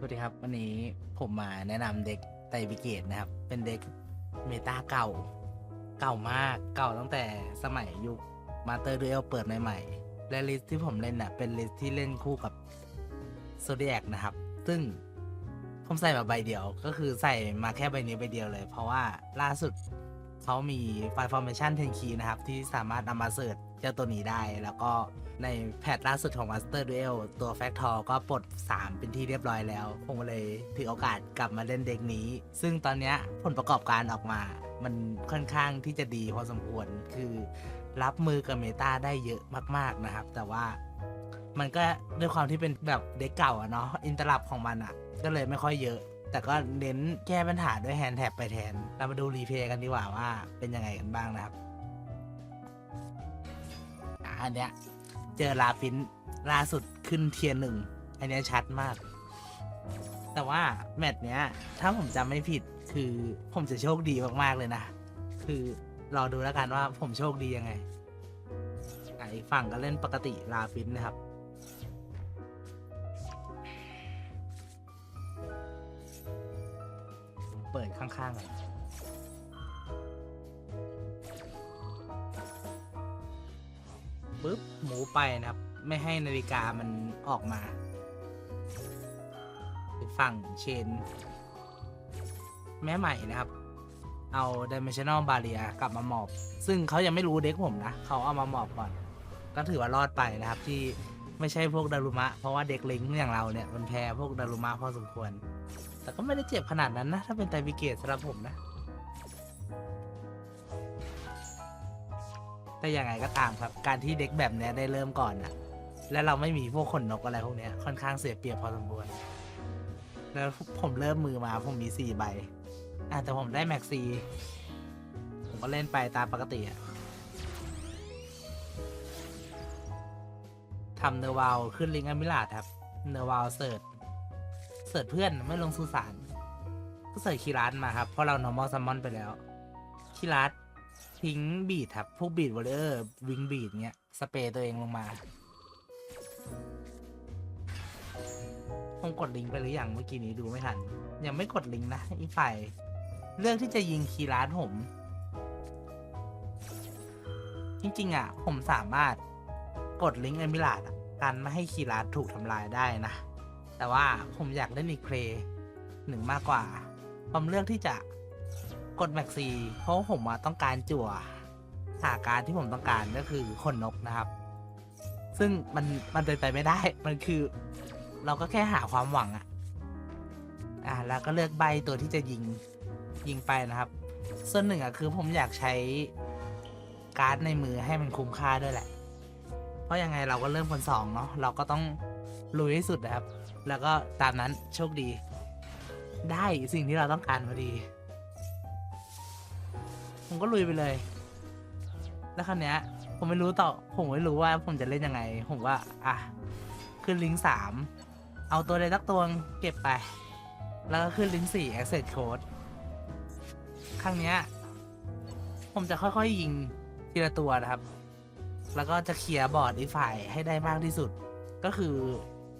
สวัสดีครับ วันนี้ผมมาแนะนำเด็กไตบิเกตนะครับ เป็นเด็กเมตาเก่า เก่ามากเก่าตั้งแต่สมัยยุคมาเตอร์ดูเอลเปิดใหม่ๆ และลิสที่ผมเล่นน่ะเป็นลิสที่เล่นคู่กับโซเดียกนะครับ ซึ่งผมใส่มาใบเดียว ก็คือใส่มาแค่ใบนี้ใบเดียวเลย เพราะว่าล่าสุดเขามีไฟล์ formation 10 key นะครับ ที่สามารถนำมาเสิร์ช เจ้าตัวนี้ได้ แล้วก็ในแพทล่าสุดของ Master Duel ตัว Factor ก็ปลด 3 เป็นที่เรียบร้อยแล้ว ผมเลยถือโอกาสกลับมาเล่นเด็กนี้ ซึ่งตอนนี้ผลประกอบการออกมา มันค่อนข้างที่จะดีพอสมควร คือรับมือกับเมตาได้เยอะมาก ๆนะครับ แต่ว่ามันก็ด้วยความที่เป็นแบบเด็กเก่าอะเนาะอินเตอร์ลับของมันอะก็เลยไม่ค่อยเยอะ แต่ก็เน้นแก้ปัญหาด้วยแฮนด์แท็บไปแทน เรามาดูรีเพย์กันดีกว่าว่าเป็นยังไงกันบ้างนะครับ อันเนี้ย เจอลาฟินล่าสุดขึ้นเทียร์หนึ่งอันเนี้ยชัดมาก แต่ว่าแมตช์เนี้ย ถ้าผมจำไม่ผิดคือผมจะโชคดีมากๆเลยนะ คือรอดูแล้วกันว่าผมโชคดียังไงอะอีกฝั่งก็เล่นปกติลาฟินนะครับเปิดข้างๆเลย ปุ๊บหมูไปนะครับ ไม่ให้นาฬิกามันออกมาฝั่งเชน แม่ใหม่นะครับ เอา Dimensional Barrier กลับมาหมอบ ซึ่งเขายังไม่รู้เด็กผมนะ เขาเอามาหมอบก่อน ก็ถือว่ารอดไปนะครับที่ไม่ใช่พวกดารุมะ เพราะว่าเด็กลิงอย่างเราเนี่ย มันแพ้พวกดารุมะพอสมควร แต่ก็ไม่ได้เจ็บขนาดนั้นนะ ถ้าเป็นไตรบิเกตสำหรับผมนะ แต่ยังไงก็ตามครับ การที่เด็กแบบเนี้ยได้เริ่มก่อนอะและเราไม่มีพวกขนนกอะไรพวกเนี้ยค่อนข้างเสียเปรียบพอสมควร แล้วผมเริ่มมือมาผมมีสี่ใบอะแต่ผมได้แม็กซีผมก็เล่นไปตามปกติอะทำเนวาลขึ้นลิงก์อมิลาดครับ เนวาลเสิร์ชเสิร์ชเพื่อนไม่ลงสุสานก็เสิร์ชคีรัสมาครับ เพราะเรา normal summon ไปแล้วคีรัส ทิ้งบีดครับ พวกบีดวอลเลอร์วิงบีดเงี้ย สเปรย์ตัวเองลงมาผมกดลิงก์ไปหรือยังเมื่อกี้นี้ดูไม่ทัน ยังไม่กดลิงก์นะอีฝ่ายเลือกที่จะยิงคีรัสผม จริง ๆ อะ ผมสามารถกดลิงก์เอมิลาดกันไม่ให้คีรัสถูกทำลายได้นะ แต่ว่าผมอยากเล่นอีกเพลย์หนึ่งมากกว่าผมเลือกที่จะ กดแม็กซีเพราะผมอะต้องการจั่วหาการที่ผมต้องการก็คือคนนกนะครับ ซึ่งมันมันเป็นไปไม่ได้ มันคือ เราก็แค่หาความหวังอะอ่าแล้วก็เลือกใบตัวที่จะยิงยิงไปนะครับ ส่วนหนึ่งอะคือผมอยากใช้การ์ดในมือให้มันคุ้มค่าด้วยแหละ เพราะยังไงเราก็เริ่มคนสองเนาะเราก็ต้องลุยให้สุดนะครับ แล้วก็ตามนั้นโชคดี ได้สิ่งที่เราต้องการพอดี ผมก็ลุยไปเลย แล้วคราวเนี้ย ผมไม่รู้ต่อ ผมไม่รู้ว่าผมจะเล่นยังไง ผมว่า อะ ขึ้นลิงก์สาม เอาตัวใดสักตัวเก็บไป แล้วก็ขึ้นลิงก์สี่ access code ครั้งเนี้ย ผมจะค่อยๆยิงทีละตัวนะครับ แล้วก็จะเคลียร์บอร์ดอีกฝ่ายให้ได้มากที่สุด ก็คือ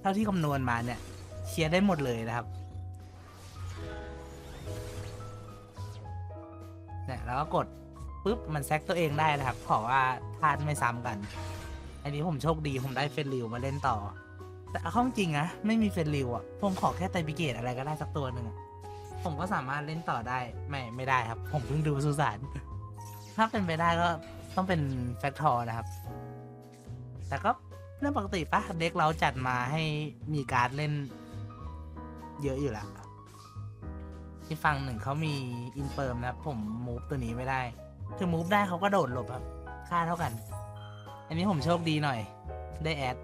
เท่าที่คำนวณมาเนี่ย เคลียร์ได้หมดเลยนะครับ แล้วก็กดปุ๊บมันแซกตัวเองได้นะครับขอว่าธาตุไม่ซ้ำกัน อันนี้ผมโชคดีผมได้เฟรนริวมาเล่นต่อ แต่เอาเข้าจริงนะไม่มีเฟรนริวอะผมขอแค่ไตรบิเกตอะไรก็ได้สักตัวหนึ่งอะผมก็สามารถเล่นต่อได้ไม่ไม่ได้ครับ ผมเพิ่งดูสุสานถ้าเป็นไปได้ก็ต้องเป็นแฟกทอร์นะครับ แต่ก็เรื่องปกติปะเด็กเราจัดมาให้มีการเล่นเยอะอยู่แล้ว ที่ฝั่งหนึ่งเขามีอินเปิร์มนะครับ ผมมูฟตัวนี้ไม่ได้ถึงมูฟได้เขาก็โดดหลบครับ ค่าเท่ากัน อันนี้ผมโชคดีหน่อย ได้แอด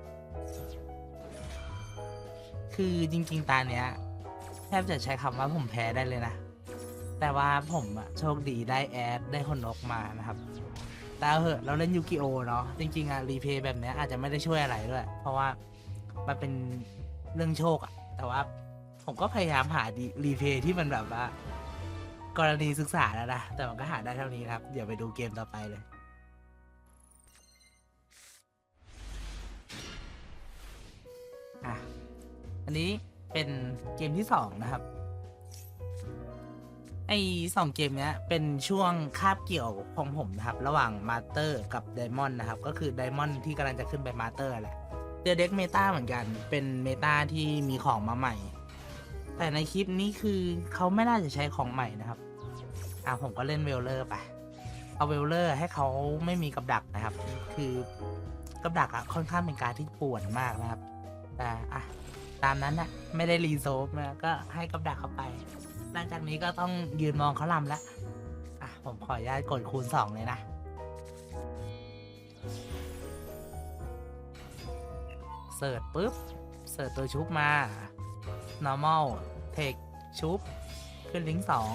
คือจริง ๆ ตาเนี้ยแทบจะใช้คำว่าผมแพ้ได้เลยนะ แต่ว่าผมอะโชคดีได้แอดได้คนนกมานะครับแต่เอาเหอะเราเล่นยูกิโอเนาะจริง ๆอะรีเพย์แบบเนี้ยอาจจะไม่ได้ช่วยอะไรด้วย เพราะว่ามันเป็นเรื่องโชคอะแต่ว่า ผมก็พยายามหารีเพย์ที่มันแบบว่า กรณีศึกษาแล้วนะ แต่มันก็หาได้เท่านี้ครับ เดี๋ยวไปดูเกมต่อไปเลย อะ อันนี้เป็นเกมที่สองนะครับ ไอสองเกมเนี้ย เป็นช่วงคาบเกี่ยวของผมนะครับ ระหว่างมาสเตอร์กับไดมอนด์นะครับ ก็คือไดมอนด์ที่กำลังจะขึ้นไปมาสเตอร์แหละเจอเด็กเมตาเหมือนกัน เป็นเมตาที่มีของมาใหม่ แต่ในคลิปนี้คือเขาไม่น่าจะใช้ของใหม่นะครับ อะผมก็เล่นเวลเลอร์ไปเอาเวลเลอร์ให้เขาไม่มีกับดักนะครับ คือกับดักอะค่อนข้างเป็นการที่ป่วนมากนะครับ แต่อะตามนั้นนะไม่ได้รีโซฟนะก็ให้กับดักเขาไป หลังจากนี้ก็ต้องยืนมองเขาลำแล้วอะผมขออนุญาตกดคูณสองเลยนะเสิร์ชปุ๊บเสิร์ชตัวชุบมา normal take ชุบ ขึ้นลิงก์สอง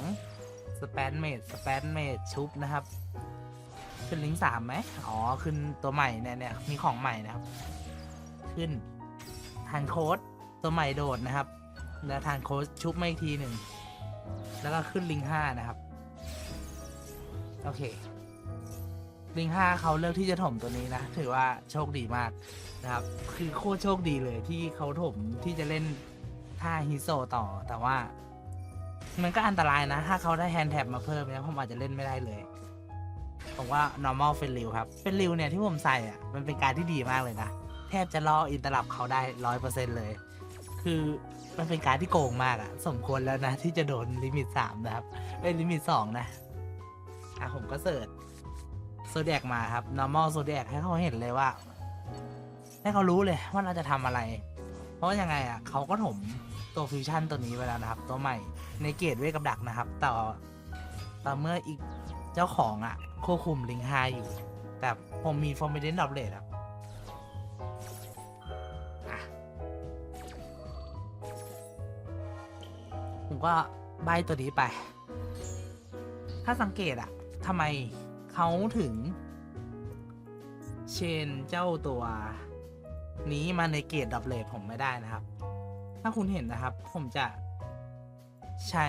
สแปนเมดสแปนเมดชุบนะครับ ขึ้นลิงก์สามไหมอ๋อ ขึ้นตัวใหม่เนี่ยเนี่ยมีของใหม่นะครับ ขึ้นทานโค้ดตัวใหม่โดดนะครับ แล้วทานโค้ดชุบมาอีกทีหนึ่ง แล้วก็ขึ้นลิงก์ห้านะครับ โอเค ลิงก์ห้าเขาเลือกที่จะถมตัวนี้นะ ถือว่าโชคดีมากนะครับ คือโคตรโชคดีเลยที่เขาถมที่จะเล่น ท่าฮิโซต่อแต่ว่า มันก็อันตรายนะ ถ้าเขาได้แฮนด์แท็บมาเพิ่มเนี่ยผมอาจจะเล่นไม่ได้เลยผมว่า normal เป็นริวครับเป็นริวเนี่ยที่ผมใส่อะมันเป็นการที่ดีมากเลยนะ แทบจะล่ออินตลับเขาได้ร้อยเปอร์เซ็นเลย คือมันเป็นการที่โกงมากอะสมควรแล้วนะ ที่จะโดนลิมิตสามนะครับเอ้ยลิมิตสองนะ อะผมก็เสิร์ชโซเดียกมาครับ normal โซเดียกให้เขาเห็นเลยว่า ให้เขารู้เลยว่าเราจะทำอะไร เพราะยังไงอะเขาก็ถมตัวฟิวชั่นตัวนี้ไปแล้วนะครับ ตัวใหม่ในเกตเวกับดักนะครับ แต่แต่เมื่ออีกเจ้าของอะควบคุมลิงไฮอยู่ แต่ผมมี forbidden d o u b l e ครับผมก็ใบตัวนี้ไป ถ้าสังเกตอะทำไมเขาถึง เชนเจ้าตัว นี้มาในเกรดดับเลทผมไม่ได้นะครับ ถ้าคุณเห็นนะครับ ผมจะใช้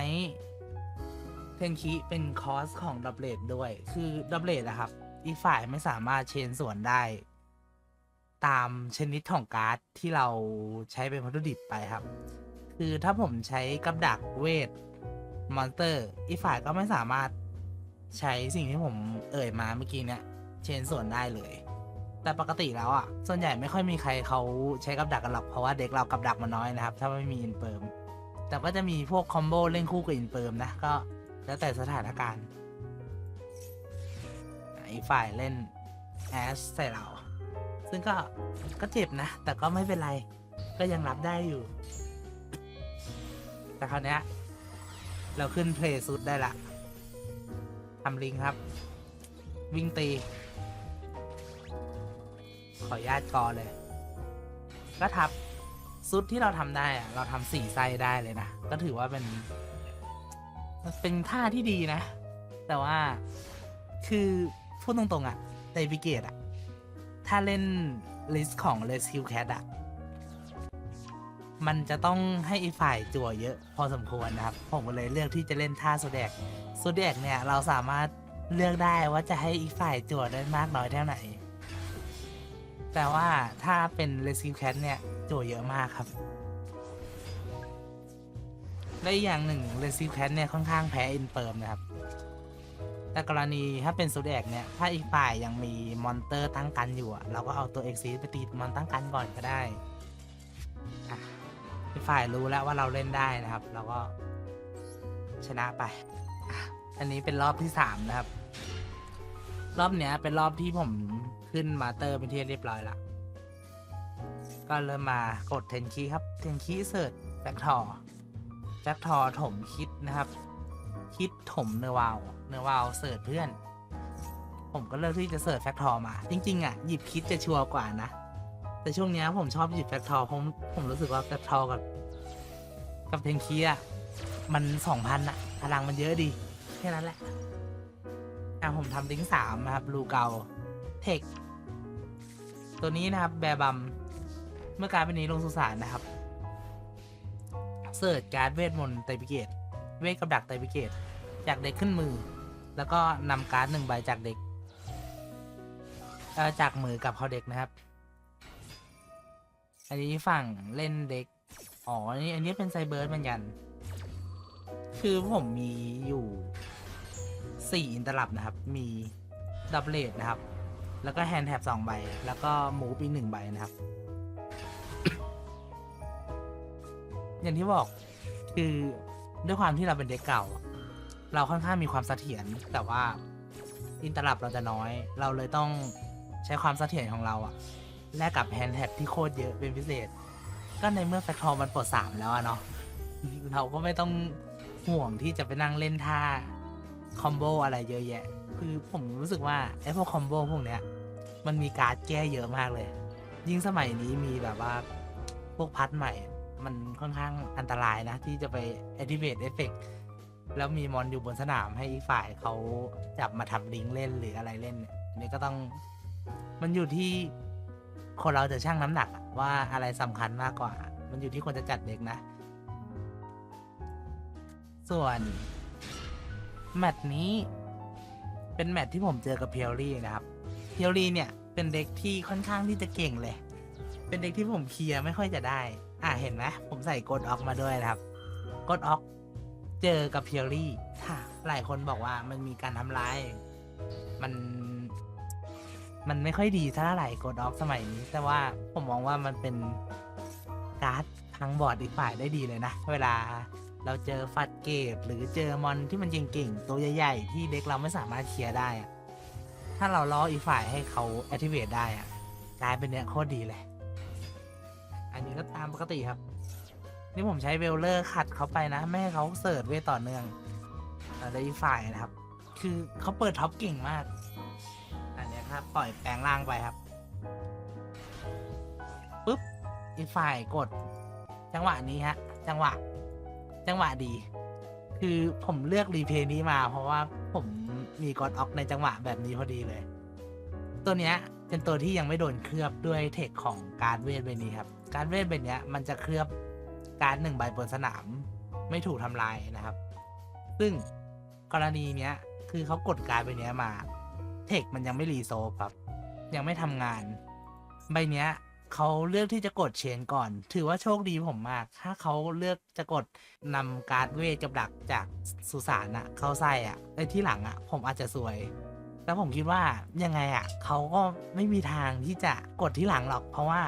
เทนคิเป็นคอสของดับเลทด้วย คือดับเลทนะครับ อีกฝ่ายไม่สามารถเชนส่วนได้ ตามชนิดของการ์ดที่เราใช้เป็นวัตถุดิบไปครับ คือถ้าผมใช้กับดักเวทมอนสเตอร์อีกฝ่ายก็ไม่สามารถใช้สิ่งที่ผมเอ่ยมาเมื่อกี้เนี่ยเชนส่วนได้เลย แต่ปกติแล้วอะ ส่วนใหญ่ไม่ค่อยมีใครเขาใช้กับดักกันหรอก เพราะว่าเด็กเรากับดักมันน้อยนะครับ ถ้าไม่มีอินเปิร์ม แต่ก็จะมีพวกคอมโบเล่นคู่กับอินเปิร์มนะ ก็แล้วแต่สถานการณ์อีฝ่ายเล่นแอสใส่เรา ซึ่งก็ก็เจ็บนะ แต่ก็ไม่เป็นไร ก็ยังรับได้อยู่ แต่คราวเนี้ยเราขึ้นเพลย์สุดได้ละทำลิงครับ วิ่งตี ขออนุญาตกอเลย ก็ทับซุดที่เราทำได้อะเราทำสี่ไส้ได้เลยนะ ก็ถือว่าเป็นมันเป็นท่าที่ดีนะ แต่ว่าคือพูดตรงๆอะในวิเกตอะถ้าเล่นลิสต์ของ Rescue Cat อะมันจะต้องให้อีฝ่ายจั่วเยอะพอสมควรนะครับ ผมก็เลยเลือกที่จะเล่นท่าโซเดกโซเดกเนี่ย เราสามารถเลือกได้ว่าจะให้อีกฝ่ายจั่วได้มากน้อยเท่าไหร่ แต่ว่าถ้าเป็น Rescue Cat เนี่ยจั่วเยอะมากครับ และอีกอย่างหนึ่ง Rescue Cat เนี่ยค่อนข้างแพ้อินเปิร์มนะครับ แต่กรณีถ้าเป็นโซเดกเนี่ย ถ้าอีกฝ่ายยังมีมอนเตอร์ตั้งกันอยู่อะเราก็เอาตัวเอ็กซีไปตีมอนตั้งกันก่อนก็ได้อีกฝ่ายรู้แล้วว่าเราเล่นได้นะครับ เราก็ชนะไป อันนี้เป็นรอบที่สามนะครับ รอบเนี้ย เป็นรอบที่ผมขึ้นมาเตอร์เป็นที่เรียบร้อยละก็เริ่มมากดเทนคีครับ เทนคีเสิร์ชแบ็กทอแบ็กทอถมคิดนะครับ คิดถมเนวาวเนวาวเสิร์ชเพื่อน ผมก็เลือกที่จะเสิร์ชแฟกทอมา จริง ๆ อะ หยิบคิดจะชัวร์กว่านะ แต่ช่วงเนี้ยผมชอบหยิบแฟกทอผมผมรู้สึกว่าแฟกทอกับ กับเทนคีอะ มันสองพันอะ พลังมันเยอะดี แค่นั้นแหละ อะผมทำลิงก์สามนะครับลูเกาเทคตัวนี้นะครับแบบัมเมื่อการเป็นนี้ลงสุสานนะครับเสิร์ชการ์ดเวทมนต์ไตรปิเกตเวทกับดักไตรปิเกตจากเด็กขึ้นมือ แล้วก็นำการ์ดหนึ่งใบจากเด็กจากมือกับเขาเด็กนะครับ อันนี้ฝั่งเล่นเด็กอ๋ออันนี้อันนี้เป็นไซเบิร์ดเหมือนกัน คือผมมีอยู่ สี่อินเตอร์ลับนะครับ มีดับเลดนะครับ แล้วก็แฮนด์แท็บสองใบ แล้วก็หมูปีกหนึ่งใบนะครับ อย่างที่บอกคือด้วยความที่เราเป็นเด็กเก่า เราค่อนข้างมีความเสถียรแต่ว่าอินเตอร์ลับเราจะน้อย เราเลยต้องใช้ความเสถียรของเราอะแลกกับแฮนด์แท็บที่โคตรเยอะเป็นพิเศษ ก็ในเมื่อแฟกทอร์มันปลดสามแล้วอะเนาะเราก็ไม่ต้องห่วงที่จะไปนั่งเล่นท่า คอมโบอะไรเยอะแยะ คือผมรู้สึกว่าไอ้พวกคอมโบพวกเนี้ย มันมีการ์ดแก้เยอะมากเลย ยิ่งสมัยนี้มีแบบว่า พวกพัดใหม่ มันค่อนข้างอันตรายนะ ที่จะไป activate effect แล้วมีมอนอยู่บนสนามให้อีกฝ่ายเขาจับมาทำลิงเล่นหรืออะไรเล่นเนี่ยอันนี้ก็ต้องมันอยู่ที่คนเราจะชั่งน้ำหนักว่าอะไรสำคัญมากกว่า มันอยู่ที่คนจะจัดเด็กนะ ส่วน แมตช์นี้เป็นแมตช์ที่ผมเจอกับเพียวรี่นะครับ เพียวรี่เนี่ยเป็นเด็กที่ค่อนข้างที่จะเก่งเลย เป็นเด็กที่ผมเคลียร์ไม่ค่อยจะได้ อะเห็นไหมผมใส่กดออกมาด้วยนะครับ กดออกเจอกับเพียวรี่ค่ะ หลายคนบอกว่ามันมีการทำร้าย มัน มันไม่ค่อยดีเท่าไหร่กดออกสมัยนี้ แต่ว่าผมมองว่ามันเป็นการ์ดพังบอร์ดอีกฝ่ายได้ดีเลยนะ เวลา เราเจอฟัดเกตหรือเจอมอนที่มันเก่งๆตัวใหญ่ๆที่เด็กเราไม่สามารถเคลียร์ได้อะถ้าเราล้ออีกฝ่ายให้เขา activate ได้อะกลายเป็นเนี้ยโคตรดีเลย อันนี้ก็ตามปกติครับ นี่ผมใช้เวลเลอร์ขัดเขาไปนะ ไม่ให้เขาเสิร์ชเวต่อเนื่องแต่อีกฝ่ายนะครับ คือเขาเปิดท็อปเก่งมาก อันเนี้ยครับปล่อยแปลงร่างไปครับปุ๊บอีกฝ่ายกด จังหวะนี้ฮะ จังหวะ จังหวะดี คือผมเลือกรีเพย์นี้มา เพราะว่าผมมีกอดออกในจังหวะแบบนี้พอดีเลย ตัวเนี้ยเป็นตัวที่ยังไม่โดนเคลือบด้วยเทคของการเวทใบนี้ครับ การเวทใบเนี้ยมันจะเคลือบการหนึ่งใบบนสนาม ไม่ถูกทำลายนะครับ ซึ่งกรณีเนี้ย คือเขากดการใบเนี้ยมา เทคมันยังไม่รีโซฟครับ ยังไม่ทำงาน ใบเนี้ย เขาเลือกที่จะกดเชนก่อน ถือว่าโชคดีผมมาก ถ้าเขาเลือกจะกดนำการดเวทกับดักจากสุสานอะเข้าไส้อะไอ้ที่หลังอะผมอาจจะสวยแล้วผมคิดว่ายังไงอะเขาก็ไม่มีทางที่จะกดที่หลังหรอก เพราะว่า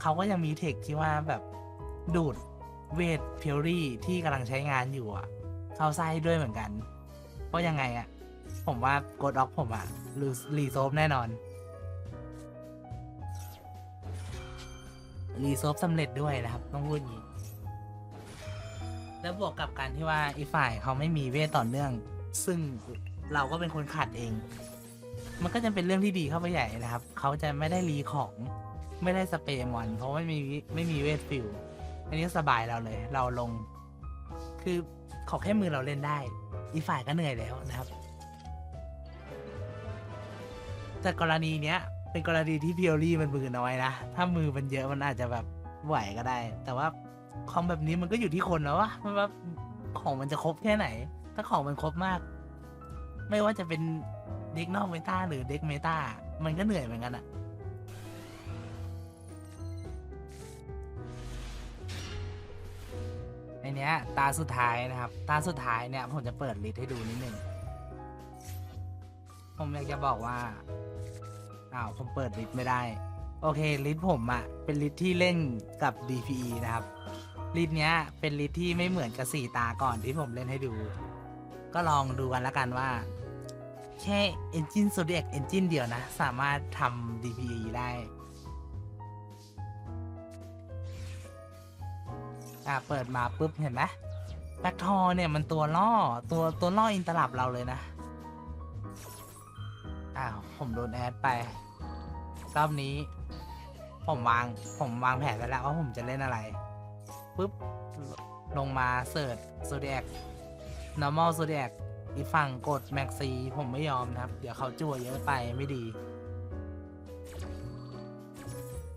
เขาก็ยังมีเทคที่ว่าแบบดูดเวทเพียรี่ที่กำลังใช้งานอยู่อะเข้าไส้ด้วยเหมือนกัน เพราะยังไงอะผมว่ากดออกผมอะหรือรีโซฟแน่นอน รีโซฟสำเร็จด้วยนะครับ ต้องพูดอย่างนี้ แล้วบวกกับการที่ว่าอีฝ่ายเขาไม่มีเวทต่อเนื่อง ซึ่งเราก็เป็นคนขัดเอง มันก็จะเป็นเรื่องที่ดีเข้าไปใหญ่นะครับ เขาจะไม่ได้รีของไม่ได้สเปรย์มอน เพราะไม่มีไม่มีเวทฟิลอันนี้สบายเราเลย เราลง คือขอแค่มือเราเล่นได้ อีฝ่ายก็เหนื่อยแล้วนะครับ แต่กรณีเนี้ย เป็นกรณีที่เพียวรี่มันมือน้อยนะ ถ้ามือมันเยอะมันอาจจะแบบไหวก็ได้ แต่ว่าของแบบนี้มันก็อยู่ที่คนแล้ววะมันว่าของมันจะครบแค่ไหน ถ้าของมันครบมาก ไม่ว่าจะเป็นเด็กนอกเมตาหรือเด็กเมตามันก็เหนื่อยเหมือนกันอะในเนี้ย ตาสุดท้ายนะครับ ตาสุดท้ายเนี่ย ผมจะเปิดลิสต์ให้ดูนิดนึง ผมอยากจะบอกว่า อ้าวผมเปิดลิสต์ไม่ได้ โอเคลิสต์ผมอะเป็นลิสต์ที่เล่นกับ DPE นะครับลิสต์เนี้ย เป็นลิสต์ที่ไม่เหมือนกับสี่ตาก่อนที่ผมเล่นให้ดู ก็ลองดูกันแล้วกันว่า แค่ Engine Zodiac Engine เดียวนะ สามารถทำ DPE ได้อะเปิดมาปุ๊บเห็นไหมแบ็คทอเนี่ยมันตัวล่อตัวตัวล่ออินตลับเราเลยนะ อ้าวผมโดนแอดไป รอบนี้ ผมวางผมวางแผนไว้แล้วว่าผมจะเล่นอะไรปุ๊บลงมาเสิร์ชโซเดียก normal โซเดียกอีกฝั่งกดแม็กซีผมไม่ยอมนะครับ เดี๋ยวเขาจั่วเยอะไปไม่ดี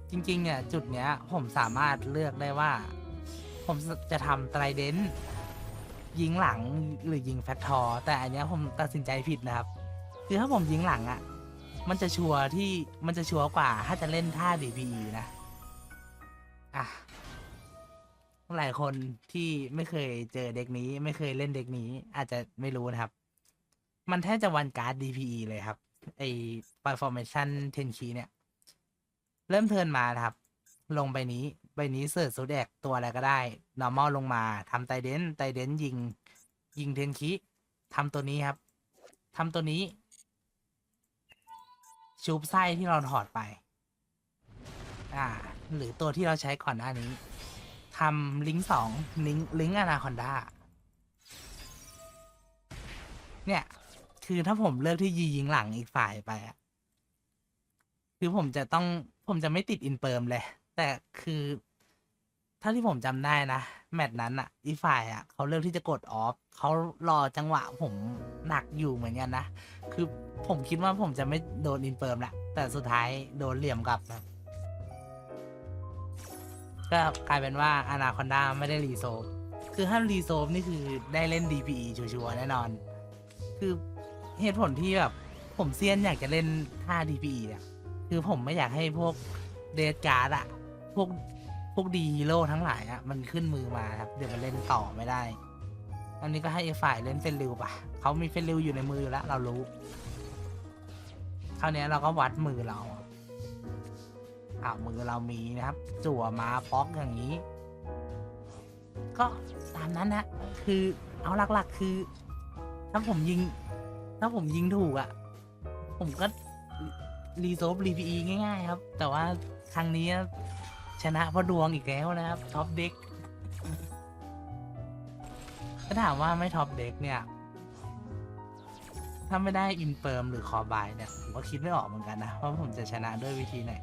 จริงๆเนี่ยจุดเนี้ย ผมสามารถเลือกได้ว่า ผมจะทำไตรเดนยิงหลังหรือยิงแฟกทอร์แต่อันเนี้ยผมตัดสินใจผิดนะครับ คือถ้าผมยิงหลังอะ่ะ มันจะชัวร์ที่มันจะชัวร์กว่า ถ้าจะเล่นท่า DPE นะ อะ หลายคนที่ไม่เคยเจอเด็กนี้ ไม่เคยเล่นเด็กนี้ อาจจะไม่รู้นะครับ มันแทบจะวันการ์ด DPE เลยครับ ไอ performation 10 key เนี่ย เริ่มเทิร์นมาครับ ลงใบนี้ใบนี้เสิร์ชซูดแอกตัวอะไรก็ได้ normal ลงมาทำไตเดนไตเดนยิง ยิงเทนคิทำตัวนี้ครับทำตัวนี้ ชูบไส้ที่เราถอดไป อ่า หรือตัวที่เราใช้ก่อนหน้านี้ทำลิงก์สองลิงก์ลิงก์อนาคอนดาเนี่ย คือถ้าผมเลือกที่ยิงหลังอีกฝ่ายไปอะคือผมจะต้องผมจะไม่ติดอินเปิร์มเลย แต่คือถ้าที่ผมจำได้นะ แมตช์นั้นอะอีกฝ่ายอะเขาเลือกที่จะกดออฟ เขารอจังหวะผมหนักอยู่เหมือนกันนะ คือผมคิดว่าผมจะไม่โดนอินเปิร์มแหละแต่สุดท้ายโดนเหลี่ยมกลับนะก็กลายเป็นว่าอนาคอนดาไม่ได้รีโซฟคือถ้ารีโซฟนี่คือได้เล่น DPE ชัวร์แน่นอน คือเหตุผลที่แบบผมเซียนอยากจะเล่นท่า DPE เนี่ยคือผมไม่อยากให้พวกเดดการ์ดอะพวกพวกดีฮีโร่ทั้งหลายอะมันขึ้นมือมาครับ เดี๋ยวมันเล่นต่อไม่ได้ อันนี้ก็ให้ไอ้ฝ่ายเล่นเฟนริวปะเขามีเฟนริวอยู่ในมืออยู่แล้ว เรารู้คราวนี้เราก็วัดมือเราอามือเรามีนะครับ จั่วมาป๊อกอย่างนี้ ก็ตามนั้นนะคือเอาหลักๆคือ ถ้าผมยิง ถ้าผมยิงถูกอะ่ะ ผมก็รีโซฟรีพีง่ายๆ ครับ แต่ว่าครั้งนี้ชนะเพราะดวงอีกแล้วนะครับ ท็อปเด็กาถามว่าไม่ท็อปเด็กเนี่ย ถ้าไม่ได้อินเปิร์มหรือคอบายเนี่ย ผมก็คิดไม่ออกเหมือนกันนะ ว่าผมจะชนะด้วยวิธีไหน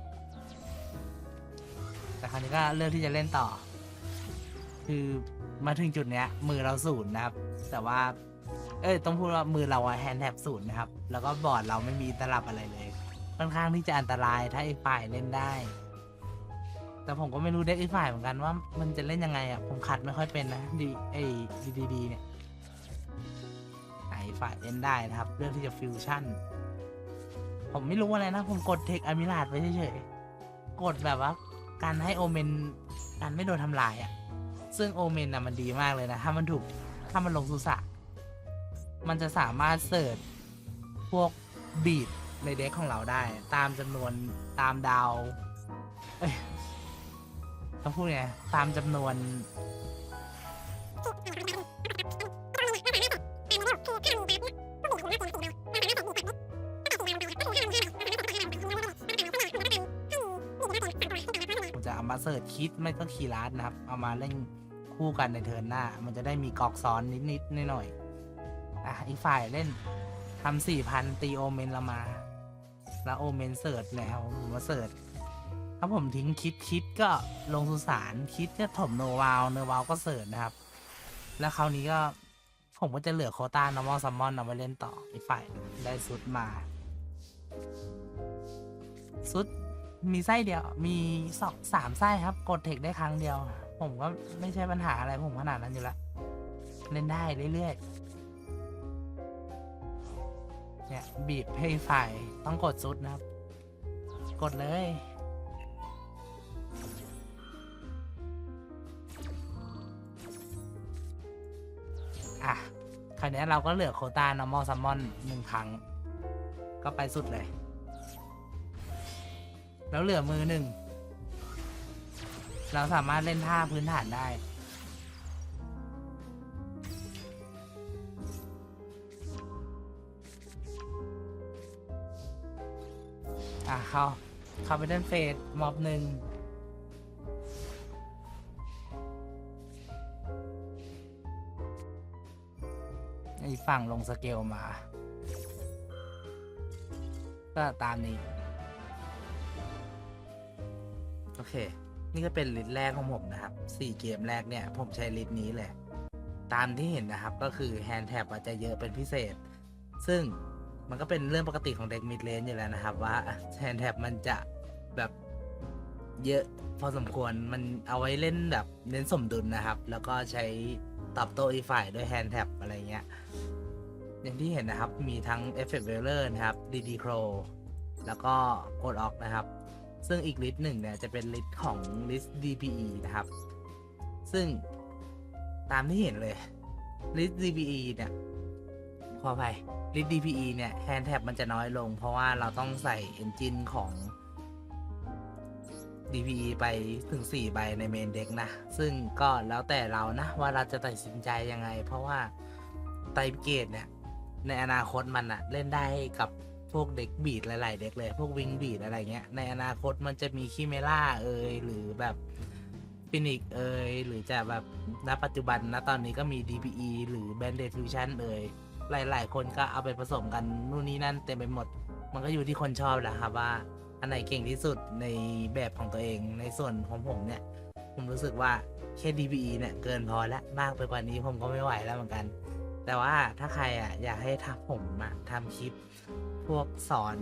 แต่คราวนี้ก็เลือกที่จะเล่นต่อ คือมาถึงจุดเนี้ย มือเราศูนย์นะครับ แต่ว่า เอ้ย ต้องพูดว่ามือเราอะแฮนด์แท็บศูนย์นะครับ แล้วก็บอร์ดเราไม่มีตลับอะไรเลย ค่อนข้างที่จะอันตรายถ้าไอ้ฝ่ายเล่นได้ แต่ผมก็ไม่รู้เด็กไอ้ฝ่ายเหมือนกันว่า มันจะเล่นยังไงอะ ผมขัดไม่ค่อยเป็นนะดีไอ้ดีดีดีเนี่ยไอ้ฝ่ายเล่นได้นะครับ เรื่องที่จะฟิวชั่น ผมไม่รู้อะไรนะ ผมกดเทคอามิลาดไปเฉยๆ กดแบบว่า การให้โอเมนการไม่โดนทำลายอะ ซึ่งโอเมนอะมันดีมากเลยนะ ถ้ามันถูก ถ้ามันลงสุสะมันจะสามารถเสิร์ชพวกบีดในเด็กของเราได้ ตามจำนวนตามดาว เอ้ย ต้องพูดไง ตามจำนวน ผมจะเอามาเสิร์ชคิดไม่ก็คีย์ลัดนะครับ เอามาเล่นคู่กันในเทิร์นหน้า มันจะได้มีกอกซ้อนนิดๆหน่อยๆอะอีกฝ่ายเล่นทำสี่พันตีโอเมนเรามา แล้วโอเมนเสิร์ชแล้วผมมาเสิร์ช ถ้าผมทิ้งคิดคิดก็ลงสุสานคิดก็ถมโนวาวโนวาวก็เสิร์ชนะครับ แล้วคราวนี้ก็ผมก็จะเหลือโคต้านอร์มอลซัมมอนเอาไว้เล่นต่ออีกฝ่ายได้ซุดมาซุดมีไส้เดียว มีสองสามไส้ครับ กดเทคได้ครั้งเดียว ผมก็ไม่ใช่ปัญหาอะไรผมขนาดนั้นอยู่ล้วเล่นได้เรื่อยๆเนี่ยบีบให้ฝ่ายต้องกดซุดนะครับ กดเลย คราวนี้เราก็เหลือโคต้า normal summon หนึ่งครั้ง ก็ไปสุดเลย แล้วเหลือมือหนึ่ง เราสามารถเล่นท่าพื้นฐานได้ อะ เข้า เข้าไปเล่นเฟสมอบหนึ่ง อีกฝั่งลงสเกลมา ก็ตามนี้ โอเค นี่ก็เป็นลิตแรกของผมนะครับสี่เกมแรกเนี่ย ผมใช้ลิตนี้เลย ตามที่เห็นนะครับ ก็คือแฮนด์แท็บอาจจะเยอะเป็นพิเศษ ซึ่งมันก็เป็นเรื่องปกติของเด็กมิดเลนอยู่แล้วนะครับ ว่าแฮนด์แท็บมันจะแบบเยอะพอสมควรมันเอาไว้เล่นแบบเน้นสมดุลนะครับ แล้วก็ใช้ ตอบโต้อีกฝ่ายด้วยแฮนด์แท็บอะไรเงี้ย อย่างที่เห็นนะครับ มีทั้ง Effect v e l e r นะครับ DD Crow แล้วก็ Code Off นะครับ ซึ่งอีกลิสต์หนึ่งเนี่ย จะเป็นลิสต์ของลิสต์ DPE นะครับ ซึ่งตามที่เห็นเลย list DPE เนี่ยขออภัย list DPE เนี่ย hand tab มันจะน้อยลง เพราะว่าเราต้องใส่ engine ของ DPE ไปถึง 4 ใบในเมนเด็กนะ ซึ่งก็แล้วแต่เรานะ ว่าเราจะตัดสินใจยังไง เพราะว่าไตเกตเนี่ย ในอนาคตมันอะเล่นได้กับพวกเด็กบีดหลาย ๆ เด็กเลย พวกวิงบีดอะไรเงี้ย ในอนาคตมันจะมีคิเมล่าเอยหรือแบบฟินิกเอยหรือจะแบบณปัจจุบันนะตอนนี้ก็มี DPE หรือ Banded Fusion เอยหลาย ๆ คนก็เอาไปผสมกันนู่นนี่นั่นเต็มไปหมด มันก็อยู่ที่คนชอบแหละครับว่า อันไหนเก่งที่สุดในแบบของตัวเองในส่วนของผมเนี่ย ผมรู้สึกว่าแค่ DPE เนี่ยเกินพอแล้วมากไปกว่านี้ผมก็ไม่ไหวแล้วเหมือนกัน แต่ว่าถ้าใครอะอยากให้ทักผมอะทำคลิป พวกสอน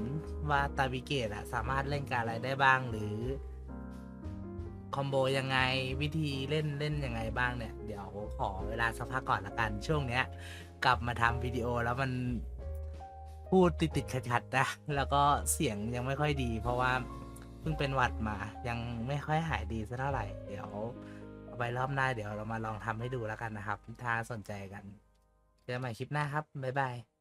ว่าตาบิเกตอะสามารถเล่นการอะไรได้บ้างหรือคอมโบยังไงวิธีเล่นเล่นยังไงบ้างเนี่ย เดี๋ยวขอเวลาสักพักก่อนละกันช่วงเนี้ย กลับมาทำวิดีโอแล้วมัน พูดติดติดขัดขัดๆนะแล้วก็เสียงยังไม่ค่อยดี เพราะว่าเพิ่งเป็นหวัดมา ยังไม่ค่อยหายดีสักเท่าไหร่ เดี๋ยวเอาไปรอบหน้าเดี๋ยวเรามาลองทำให้ดูแล้วกันนะครับ ถ้าสนใจกัน เจอกันใหม่คลิปหน้าครับ บ๊ายบาย